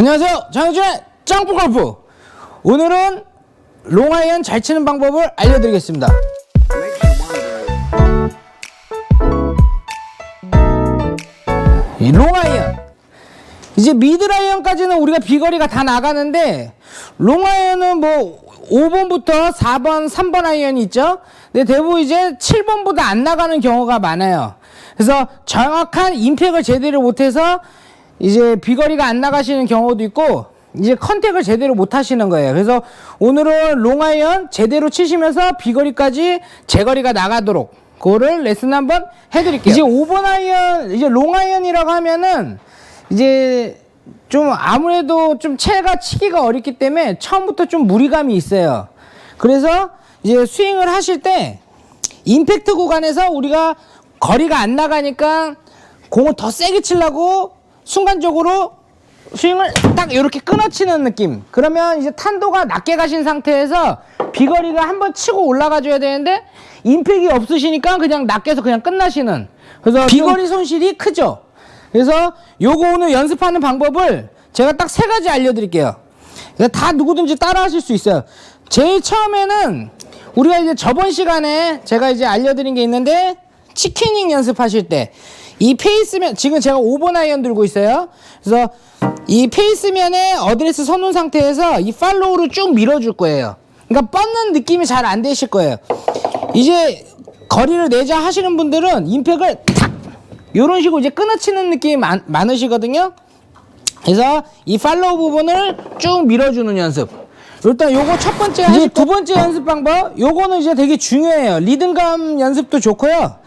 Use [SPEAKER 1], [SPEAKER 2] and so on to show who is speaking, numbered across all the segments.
[SPEAKER 1] 안녕하세요. 장현준의 짱구 골프. 오늘은 롱아이언 잘 치는 방법을 알려드리겠습니다. 이 롱아이언. 이제 미드라이언까지는 우리가 비거리가 다 나가는데 롱아이언은 뭐 5번부터 4번, 3번 아이언이 있죠. 근데 대부분 이제 7번보다 안 나가는 경우가 많아요. 그래서 정확한 임팩을 제대로 못해서 이제 비거리가 안 나가시는 경우도 있고 이제 컨택을 제대로 못 하시는 거예요. 그래서 오늘은 롱아이언 제대로 치시면서 비거리까지 제거리가 나가도록 그거를 레슨 한번 해드릴게요. 이제 5번 아이언, 이제 롱아이언이라고 하면은 이제 좀 아무래도 좀 채가 치기가 어렵기 때문에 처음부터 좀 무리감이 있어요. 그래서 이제 스윙을 하실 때 임팩트 구간에서 우리가 거리가 안 나가니까 공을 더 세게 치려고 순간적으로 스윙을 딱 이렇게 끊어치는 느낌. 그러면 이제 탄도가 낮게 가신 상태에서 비거리가 한번 치고 올라가줘야 되는데 임팩이 없으시니까 그냥 낮게서 그냥 끝나시는. 그래서 비거리 손실이 크죠. 그래서 요거 오늘 연습하는 방법을 제가 딱 세 가지 알려드릴게요. 다 누구든지 따라 하실 수 있어요. 제일 처음에는 우리가 이제 저번 시간에 제가 이제 알려드린 게 있는데 치킨닝 연습하실 때 이 페이스면 지금 제가 5번 아이언 들고 있어요. 그래서 이 페이스면에 어드레스 서놓은 상태에서 이 팔로우를 쭉 밀어줄 거예요. 그러니까 뻗는 느낌이 잘 안 되실 거예요. 이제 거리를 내자 하시는 분들은 임팩을 탁 이런 식으로 이제 끊어치는 느낌이 많, 많으시거든요. 그래서 이 팔로우 부분을 쭉 밀어주는 연습. 일단 요거 첫 번째 이제 두 번째 연습 방법. 요거는 이제 되게 중요해요. 리듬감 연습도 좋고요.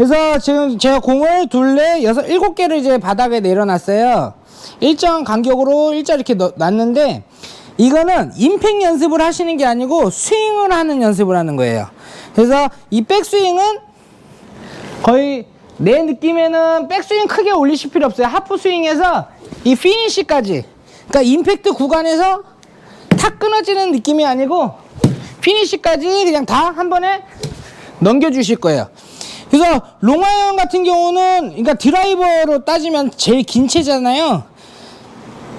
[SPEAKER 1] 그래서 지금 제가 공을 둘레 여섯 일곱 개를 이제 바닥에 내려놨어요. 일정 간격으로 일자 이렇게 넣- 놨는데 이거는 임팩 연습을 하시는 게 아니고 스윙을 하는 연습을 하는 거예요. 그래서 이 백스윙은 거의 내 느낌에는 백스윙 크게 올리실 필요 없어요. 하프 스윙에서 이 피니시까지. 그러니까 임팩트 구간에서 탁 끊어지는 느낌이 아니고 피니시까지 그냥 다 한 번에 넘겨주실 거예요. 그래서 롱아이언 같은 경우는 그러니까 드라이버로 따지면 제일 긴 채잖아요.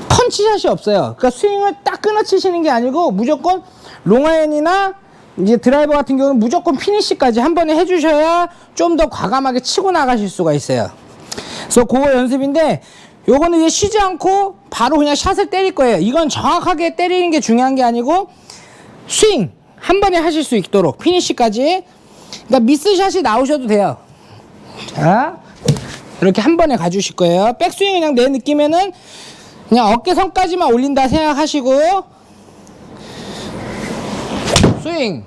[SPEAKER 1] 펀치샷이 없어요. 그러니까 스윙을 딱 끊어치시는 게 아니고 무조건 롱아이언이나 이제 드라이버 같은 경우는 무조건 피니시까지 한 번에 해주셔야 좀 더 과감하게 치고 나가실 수가 있어요. 그래서 그거 연습인데 요거는 이제 쉬지 않고 바로 그냥 샷을 때릴 거예요. 이건 정확하게 때리는 게 중요한 게 아니고 스윙 한 번에 하실 수 있도록 피니시까지 그러니까 미스샷이 나오셔도 돼요. 자 이렇게 한 번에 가주실 거예요. 백스윙 그냥 내 느낌에는 그냥 어깨선까지만 올린다 생각하시고 스윙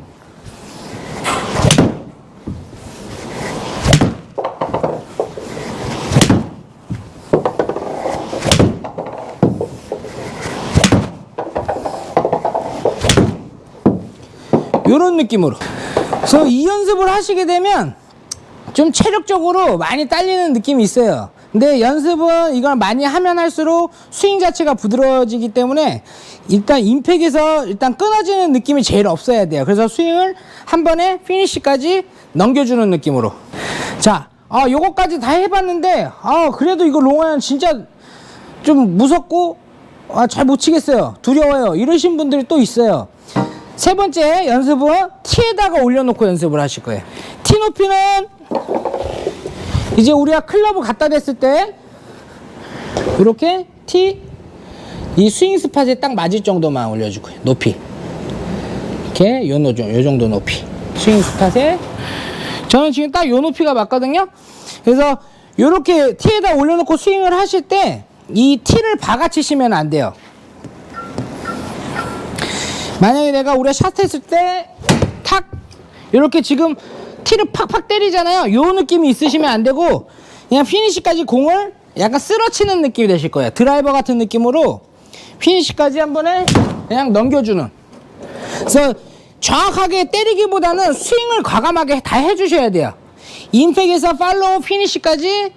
[SPEAKER 1] 요런 느낌으로 그래서 이 연습을 하시게 되면 좀 체력적으로 많이 딸리는 느낌이 있어요. 근데 연습은 이걸 많이 하면 할수록 스윙 자체가 부드러워지기 때문에 일단 임팩에서 일단 끊어지는 느낌이 제일 없어야 돼요. 그래서 스윙을 한 번에 피니시까지 넘겨주는 느낌으로. 자, 아, 요거까지 다 해봤는데, 아, 그래도 이거 롱아이언 진짜 좀 무섭고, 아, 잘 못 치겠어요. 두려워요. 이러신 분들이 또 있어요. 세 번째 연습은 티에다가 올려놓고 연습을 하실 거예요. 티 높이는 이제 우리가 클럽을 갖다 댔을 때 이렇게 티이 스윙 스팟에 딱 맞을 정도만 올려줄 거예요. 높이 이렇게 요, 노- 요 정도 높이 스윙 스팟에 저는 지금 딱 요 높이가 맞거든요. 그래서 이렇게 티에다 올려놓고 스윙을 하실 때이 티를 박아 치시면 안 돼요. 만약에 내가 우리가 샷 했을 때 탁 이렇게 지금 티를 팍팍 때리잖아요. 요 느낌이 있으시면 안 되고 그냥 피니시까지 공을 약간 쓸어치는 느낌이 되실 거예요. 드라이버 같은 느낌으로 피니시까지 한 번에 그냥 넘겨주는. 그래서 정확하게 때리기보다는 스윙을 과감하게 다 해주셔야 돼요. 임팩에서 팔로우 피니시까지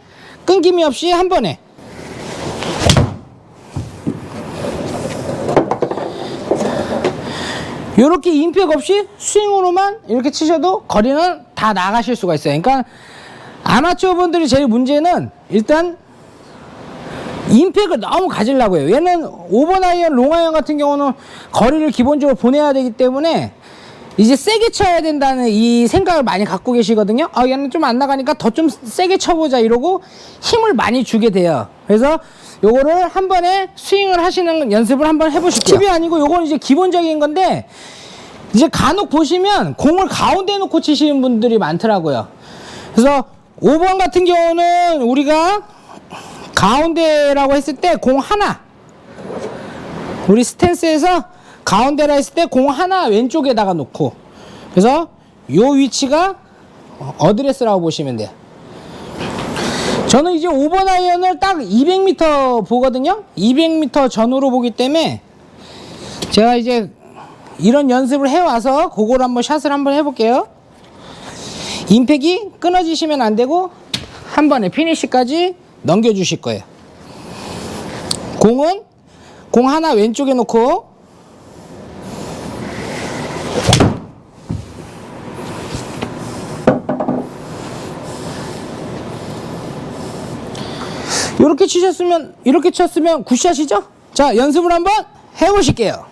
[SPEAKER 1] 끊김이 없이 한 번에. 이렇게 임팩 없이 스윙으로만 이렇게 치셔도 거리는 다 나가실 수가 있어요. 그러니까 아마추어 분들이 제일 문제는 일단 임팩을 너무 가지려고 해요. 얘는 5번 아이언, 롱 아이언 같은 경우는 거리를 기본적으로 보내야 되기 때문에 이제 세게 쳐야 된다는 이 생각을 많이 갖고 계시거든요. 아, 얘는 좀 안 나가니까 더 좀 세게 쳐보자 이러고 힘을 많이 주게 돼요. 그래서 요거를 한 번에 스윙을 하시는 연습을 한번 해보실게요. 팁이 아니고 요거는 이제 기본적인 건데 이제 간혹 보시면 공을 가운데 놓고 치시는 분들이 많더라고요. 그래서 5번 같은 경우는 우리가 가운데라고 했을 때 공 하나 우리 스탠스에서 가운데라 했을 때 공 하나 왼쪽에다가 놓고 그래서 요 위치가 어드레스라고 보시면 돼요. 저는 이제 5번 아이언을 딱 200m 보거든요. 200m 전후로 보기 때문에 제가 이제 이런 연습을 해와서 그걸 한번 샷을 한번 해볼게요. 임팩이 끊어지시면 안 되고 한 번에 피니시까지 넘겨주실 거예요. 공은 공 하나 왼쪽에 놓고 이렇게 치셨으면 이렇게 쳤으면 굿샷이죠? 자 연습을 한번 해보실게요.